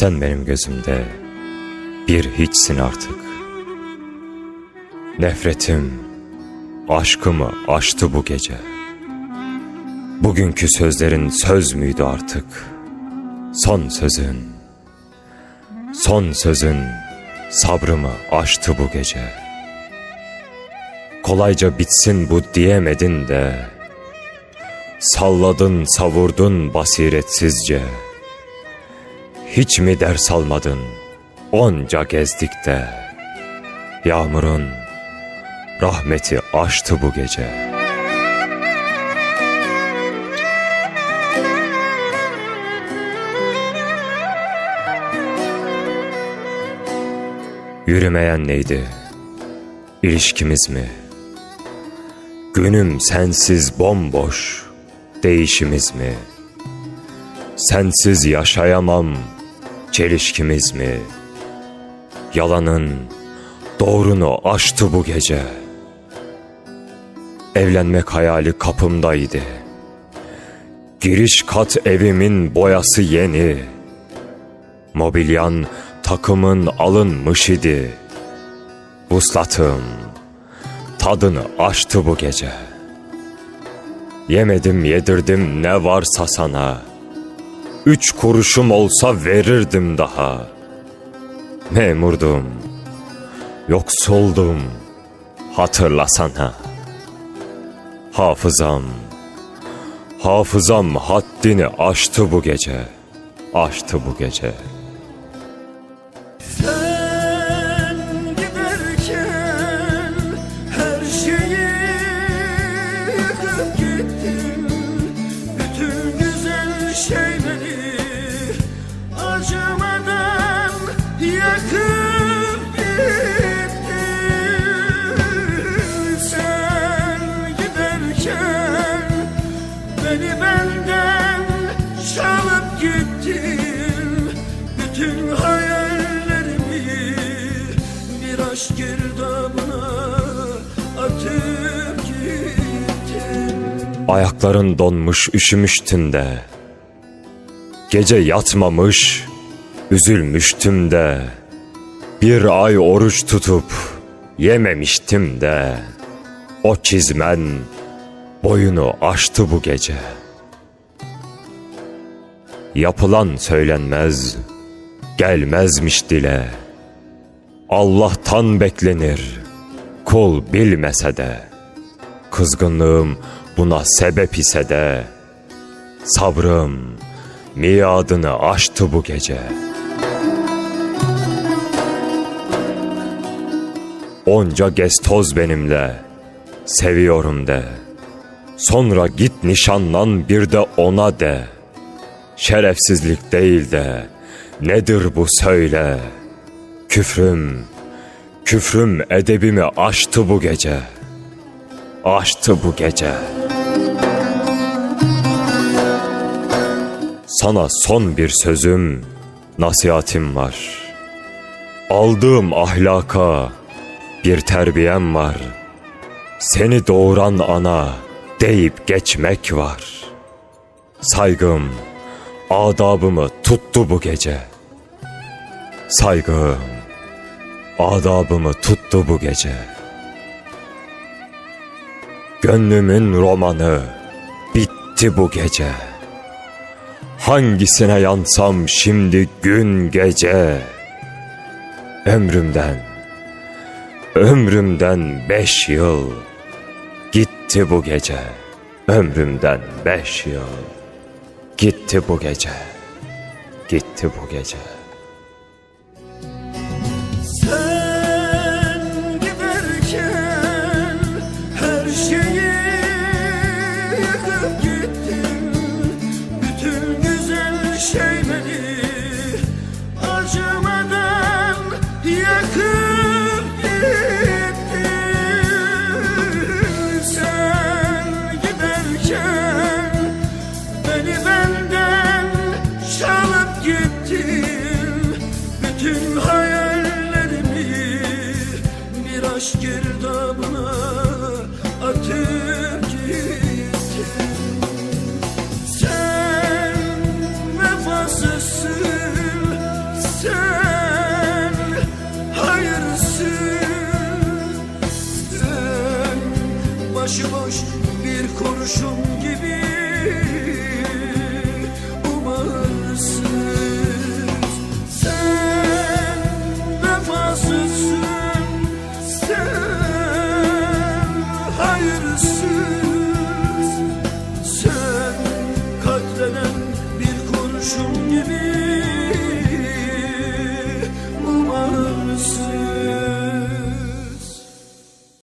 Sen benim gözümde bir hiçsin artık. Nefretim aşkımı aştı bu gece. Bugünkü sözlerin söz müydü artık? Son sözün, son sözün sabrımı aştı bu gece. Kolayca bitsin bu diyemedin de, salladın savurdun basiretsizce. Hiç mi ders almadın onca gezdik de, yağmurun rahmeti aştı bu gece.'' Yürümeyen neydi? İlişkimiz mi? Günüm sensiz bomboş, değişimiz mi? Sensiz yaşayamam, çelişkimiz mi? Yalanın doğrunu aştı bu gece. Evlenmek hayali kapımdaydı. Giriş kat evimin boyası yeni. Mobilyan takımın alınmış idi. Vuslatım tadını aştı bu gece. Yemedim yedirdim ne varsa sana. Üç kuruşum olsa verirdim daha. Memurdum, yoksuldum, hatırlasana. Hafızam, hafızam haddini aştı bu gece, aştı bu gece.'' Sen giderken her şeyi yıkıp Bütün güzel şeyleri aşk girdabına atıp gittin Ayakların donmuş üşümüştün de Gece yatmamış üzülmüştüm de Bir ay oruç tutup yememiştim de. O çizmen boyunu aştı bu gece. Yapılan söylenmez gelmezmiş dile Allah'tan beklenir. Kul bilmese de Kızgınlığım buna sebep ise de Sabrım miadını aştı bu gece. Onca gez toz benimle Seviyorum de. Sonra git nişanlan bir de ona de. Şerefsizlik değil de Nedir bu söyle Küfrüm Küfrüm edebimi aştı bu gece. Aştı bu gece. Sana son bir sözüm Nasihatim var. Aldığım ahlaka Bir terbiyem var. Seni doğuran ana Deyip geçmek var. Saygım Adabımı tuttu bu gece Saygım Adabımı tuttu bu gece. Gönlümün romanı bitti bu gece. Hangisine yansam şimdi gün gece? Ömrümden, ömrümden beş yıl Gitti bu gece. Ömrümden beş yıl Gitti bu gece. Gitti bu gece sensin Başıboş bir kurşun gibi umarsız Sen vefasızsın. Sen hayırsız. Sen katlenen bir kurşun gibi